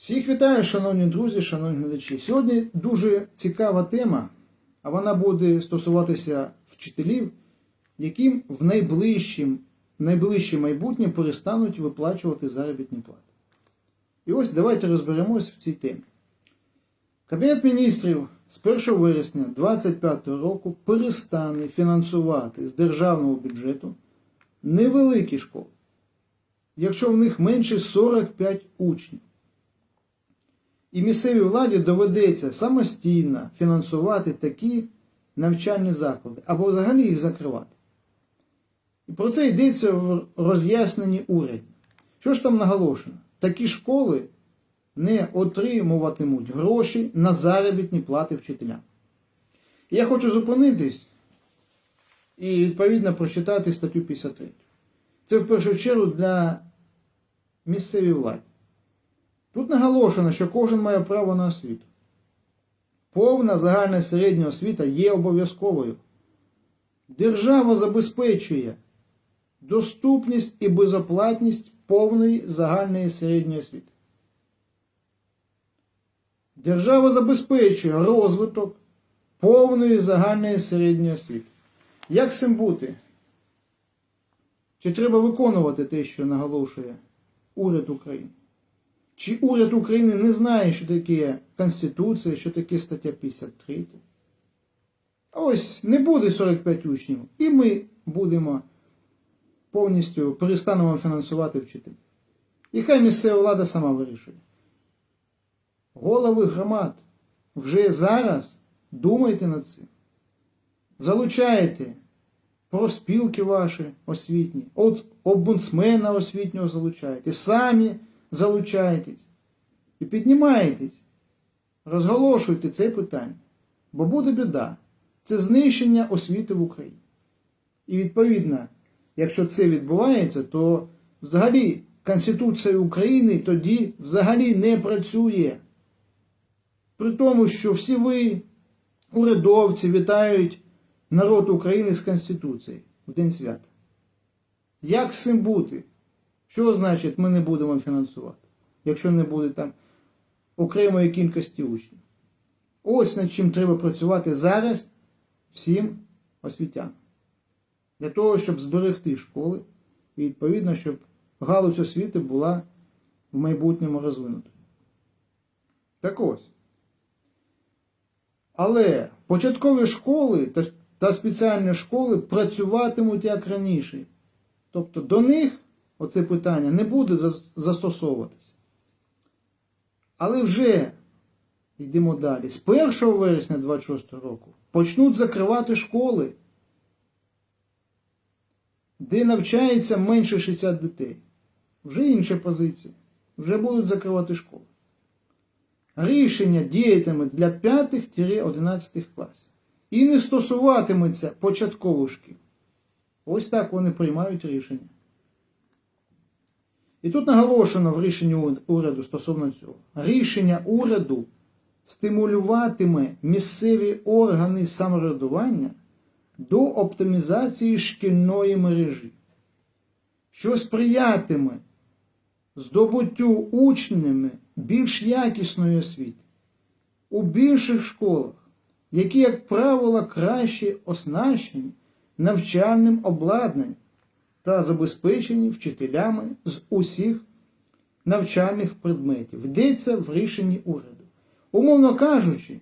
Всіх вітаю, шановні друзі, шановні глядачі. Сьогодні дуже цікава тема, а вона буде стосуватися вчителів, яким в найближчим, найближче майбутнє перестануть виплачувати заробітні плати. І ось давайте розберемось в цій темі. Кабінет міністрів з 1 вересня 2025 року перестане фінансувати з державного бюджету невеликі школи, якщо в них менше 45 учнів. І місцевій владі доведеться самостійно фінансувати такі навчальні заклади або взагалі їх закривати. І про це йдеться в роз'ясненні уряду. Що ж там наголошено? Такі школи не отримуватимуть гроші на заробітні плати вчителям. Я хочу зупинитись і відповідно прочитати статтю 53. Це в першу чергу для місцевої влади. Тут наголошено, що кожен має право на освіту. Повна загальна середня освіта є обов'язковою. Держава забезпечує доступність і безоплатність повної загальної середньої освіти. Держава забезпечує розвиток повної загальної середньої освіти. Як з цим бути? Чи треба виконувати те, що наголошує уряд України? Чи уряд України не знає, що таке Конституція, що таке стаття 53? А ось не буде 45 учнів, і ми будемо повністю перестанемо фінансувати вчителів. І хай місцева влада сама вирішує. Голови громад, вже зараз думайте над цим. Залучайте профспілки ваші освітні, от обмунсмена освітнього залучайте, самі залучайтесь і піднімайтесь, розголошуйте це питання, бо буде біда. Це знищення освіти в Україні. І відповідно, якщо це відбувається, то взагалі Конституція України тоді взагалі не працює. При тому, що всі ви, урядовці, вітають народ України з Конституцією в День свята. Як з цим бути? Що значить ми не будемо фінансувати, якщо не буде там окремої кількості учнів? Ось над чим треба працювати зараз всім освітянам. Для того, щоб зберегти школи і відповідно, щоб галузь освіти була в майбутньому розвинутою. Так ось. Але початкові школи та, спеціальні школи працюватимуть як раніше. Тобто до них оце питання не буде зас- застосовуватися. Але вже йдемо далі. З 1 вересня 2026 року почнуть закривати школи, де навчається менше 60 дітей. Вже інша позиція. Вже будуть закривати школи. Рішення діятиме для 5-11 класів. І не стосуватиметься початкових шкіл. Ось так вони приймають рішення. І тут наголошено в рішенні уряду стосовно цього. Рішення уряду стимулюватиме місцеві органи самоврядування до оптимізації шкільної мережі, що сприятиме здобуттю учнями більш якісної освіти у більших школах, які, як правило, краще оснащені навчальним обладнанням та забезпечені вчителями з усіх навчальних предметів. Йдеться в рішенні уряду. Умовно кажучи,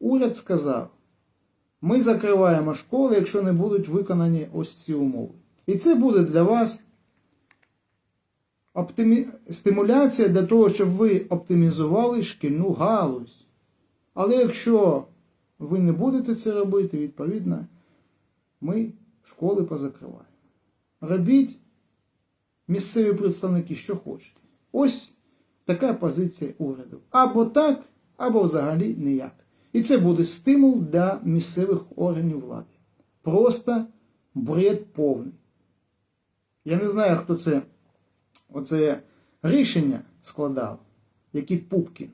уряд сказав, ми закриваємо школи, якщо не будуть виконані ось ці умови. І це буде для вас оптимі... стимуляція для того, щоб ви оптимізували шкільну галузь. Але якщо ви не будете це робити, відповідно, ми школи позакриваємо. Робіть місцеві представники, що хочете. Ось така позиція уряду. Або так, або взагалі ніяк. І це буде стимул для місцевих органів влади. Просто бред повний. Я не знаю, хто це оце рішення складав, який Пупкін,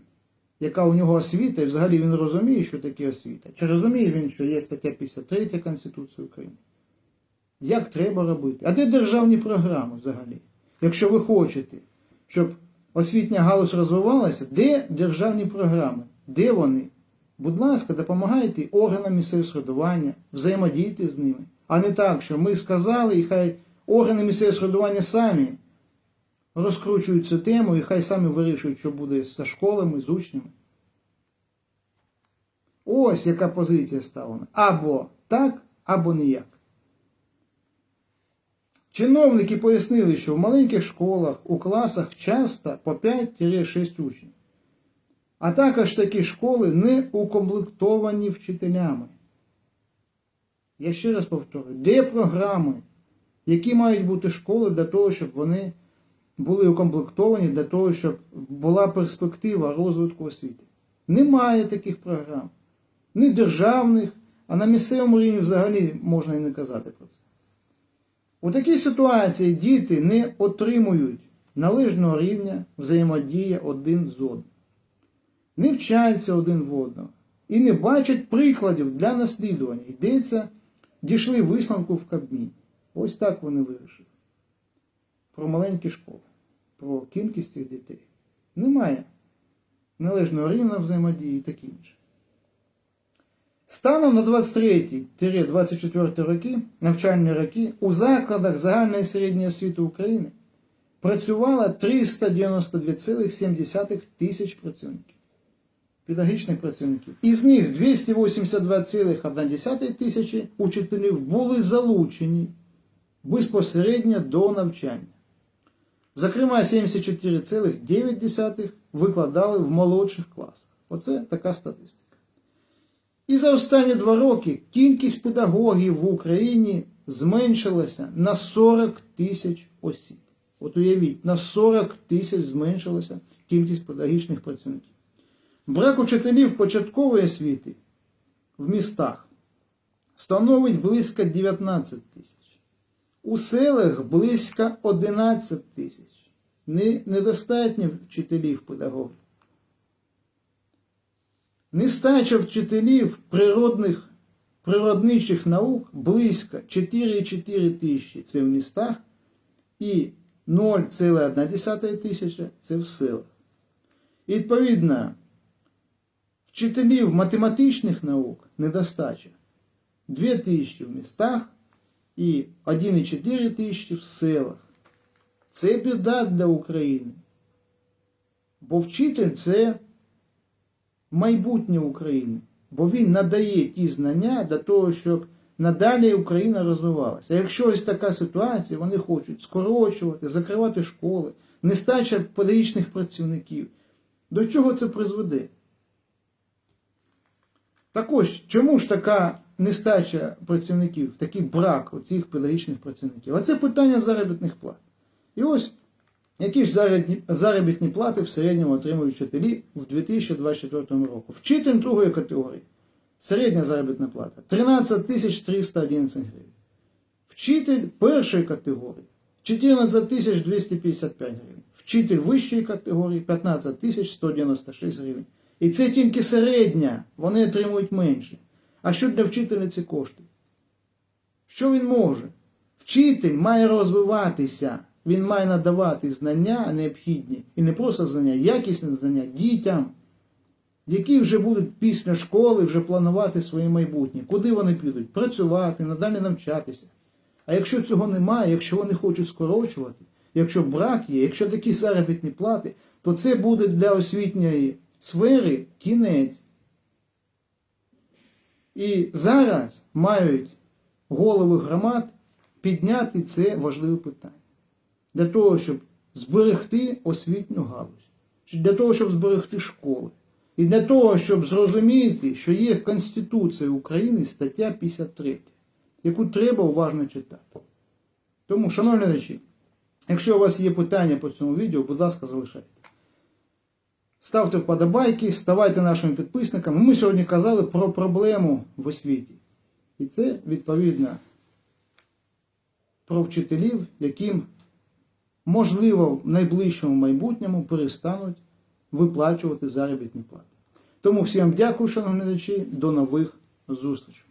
яка у нього освіта, і взагалі він розуміє, що таке освіта. Чи розуміє він, що є стаття 53 Конституції України? Як треба робити? А де державні програми взагалі? Якщо ви хочете, щоб освітня галузь розвивалася, де державні програми? Де вони? Будь ласка, допомагайте органам місцевого самоврядування, взаємодійте з ними. А не так, що ми сказали, і хай органи місцевого самоврядування самі розкручують цю тему і хай самі вирішують, що буде з школами, з учнями. Ось яка позиція ставлена. Або так, або ніяк. Чиновники пояснили, що в маленьких школах у класах часто по 5-6 учнів. А також такі школи не укомплектовані вчителями. Я ще раз повторюю, де програми, які мають бути школи для того, щоб вони були укомплектовані, для того, щоб була перспектива розвитку освіти? Немає таких програм. Ні державних, а на місцевому рівні взагалі можна і не казати про це. У такій ситуації діти не отримують належного рівня взаємодії один з одним, не вчаться один в одного і не бачать прикладів для наслідування. Йдеться, дійшли висновку в Кабміні. Ось так вони вирішили. Про маленькі школи, про кількість цих дітей. Немає належного рівня взаємодії і таке інше. Станом на 23-24 роки, навчальні роки, у закладах загальної середньої освіти України працювало 392,7 тисяч працівників, педагогічних працівників. Із них 282,1 тисячі учителів були залучені безпосередньо до навчання. Зокрема, 74,9 викладали в молодших класах. Оце така статистика. І за останні два роки кількість педагогів в Україні зменшилася на 40 тисяч осіб. От уявіть, на 40 тисяч зменшилася кількість педагогічних працівників. Брак учителів початкової освіти в містах становить близько 19 тисяч. У селах близько 11 тисяч. Недостатньо вчителів педагогів. Нестача вчителів природних, природничих наук близько 4,4 тисячі це в містах і 0,1 тисяча це в селах. Відповідно, вчителів математичних наук недостача 2 тисячі в містах і 1,4 тисячі в селах. Це біда для України. Бо вчитель це майбутнє України, бо він надає ті знання для того, щоб надалі Україна розвивалася. Якщо ось така ситуація, вони хочуть скорочувати, закривати школи, нестача педагогічних працівників. До чого це призведе? Так ось, чому ж така нестача працівників, такий брак цих педагогічних працівників? А це питання заробітних плат. І ось які ж заробітні, плати в середньому отримують вчителі в 2024 році? Вчитель другої категорії. Середня заробітна плата 13 тисяч 311 гривень. Вчитель першої категорії 14 тисяч 255 гривень. Вчитель вищої категорії 15 тисяч 196 гривень. І це тільки середня, вони отримують менше. А що для вчителя ці кошти? Що він може? Вчитель має розвиватися. Він має надавати знання необхідні, і не просто знання, якісні знання дітям, які вже будуть після школи вже планувати своє майбутнє, куди вони підуть, працювати, надалі навчатися. А якщо цього немає, якщо вони хочуть скорочувати, якщо брак є, якщо такі заробітні плати, то це буде для освітньої сфери кінець. І зараз мають голови громад підняти це важливе питання для того, щоб зберегти освітню галузь, для того, щоб зберегти школи. І для того, щоб зрозуміти, що є Конституція України стаття 53, яку треба уважно читати. Тому, шановні глядачі, якщо у вас є питання по цьому відео, будь ласка, залишайте. Ставте вподобайки, ставайте нашими підписниками. Ми сьогодні казали про проблему в освіті. І це відповідно про вчителів, яким можливо, в найближчому майбутньому перестануть виплачувати заробітні плати. Тому всім дякую, шановні глядачі, до нових зустрічей.